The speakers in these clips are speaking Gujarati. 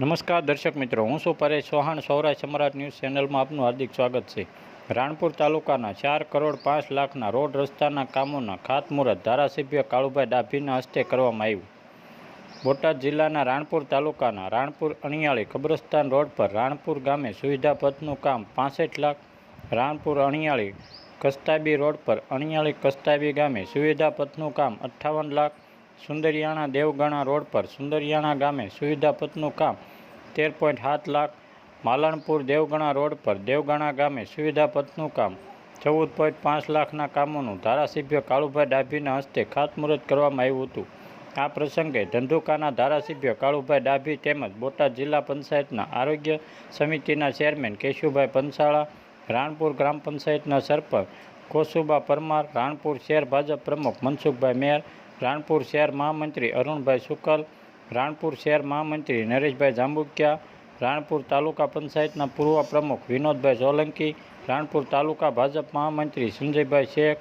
નમસ્કાર દર્શક મિત્રો, હું શું પરેશ ચૌહાણ, સૌરાષ્ટ્ર સમ્રાટ ન્યૂઝ ચેનલમાં આપનું હાર્દિક સ્વાગત છે. રાણપુર તાલુકાના ચાર કરોડ પાંચ લાખના રોડ રસ્તાના કામોના ખાતમુહૂર્ત ધારાસભ્ય કાળુભાઈ ડાભીના હસ્તે કરવામાં આવ્યું. બોટાદ જિલ્લાના રાણપુર તાલુકાના રાણપુર અણિયાળી કબ્રસ્તાન રોડ પર રાણપુર ગામે સુવિધા પથનું કામ પાસઠ લાખ. રાણપુર અણિયાળી કસ્તાબી રોડ પર અણિયાળી કસ્તાબી ગામે સુવિધા પથનું કામ અઠ્ઠાવન લાખ. સુંદરિયાણા દેવગણા રોડ પર, સુંદરિયાણા ગામે સુવિધાપતનું કામ, તેર પોઈન્ટ સાત લાખ, માલણપુર દેવગણા રોડ પર, દેવગણા ગામે સુવિધાપતનું કામ, ચૌદ પોઈન્ટ પાંચ લાખના કામોનું ધારાસભ્ય કાળુભાઈ ડાભીના હસ્તે ખાતમુહૂર્ત કરવામાં આવ્યું હતું. આ પ્રસંગે ધંધુકાના ધારાસભ્ય કાળુભાઈ ડાભી તેમજ બોટાદ જિલ્લા પંચાયતના આરોગ્ય સમિતિના ચેરમેન કેશુભાઈ પંસાળા, રાણપુર ગ્રામ પંચાયતના સરપંચ કોસુબા પરમાર, રાણપુર શહેર ભાજપ પ્રમુખ મનસુખભાઈ મેર રાણપુર શહેર મહામંત્રી અરુણભાઈ શુકલ રાણપુર શહેર મહામંત્રી નરેશભાઈ જાંબુકિયા, રાણપુર તાલુકા પંચાયતના પૂર્વ પ્રમુખ વિનોદભાઈ સોલંકી, રાણપુર તાલુકા ભાજપ મહામંત્રી સંજયભાઈ શેખ,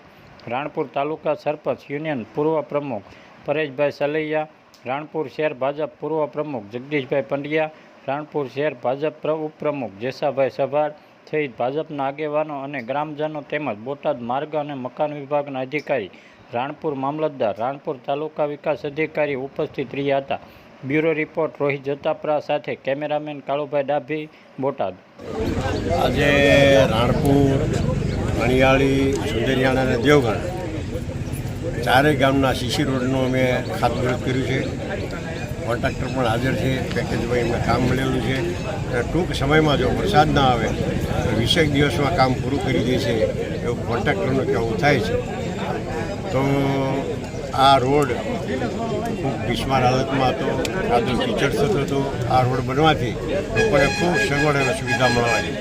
રાણપુર તાલુકા સરપંચ યુનિયન પૂર્વ પ્રમુખ પરેશભાઈ સલૈયા, રાણપુર શહેર ભાજપ પૂર્વ પ્રમુખ જગદીશભાઈ પંડ્યા, રાણપુર શહેર ભાજપ પ્ર- ઉપપ્રમુખ જેસાભાઈ સભાર સહિત ભાજપના આગેવાનો અને ગ્રામજનો તેમજ બોટાદ માર્ગ અને મકાન વિભાગના અધિકારી, રાણપુર મામલતદાર, રાણપુર તાલુકા વિકાસ અધિકારી ઉપસ્થિત રહ્યા હતા. બ્યુરો રિપોર્ટ, રોહિત જતાપરા સાથે કેમેરામેન કાળુભાઈ ડાભી, બોટાદ. આજે રાણપુર અણિયાળી સુંદરિયાણા અને દેવગણ ચારેય ગામના સીસી રોડનું અમે ખાતમુહૂર્ત કર્યું છે. કોન્ટ્રાક્ટર પણ હાજર છે. પેકેજમાં એમને કામ મળેલું છે. ટૂંક સમયમાં જો વરસાદ ના આવે વીસેક દિવસમાં કામ પૂરું કરી દેશે એવું કોન્ટ્રાક્ટરનું કહેવું થાય છે. તો આ રોડ ખૂબ બિસ્માર હાલતમાં હતો કાદવ કીચડ થતો હતો, આ રોડ બનવાથી લોકોને ખૂબ સગવડ અને સુવિધા મળવાની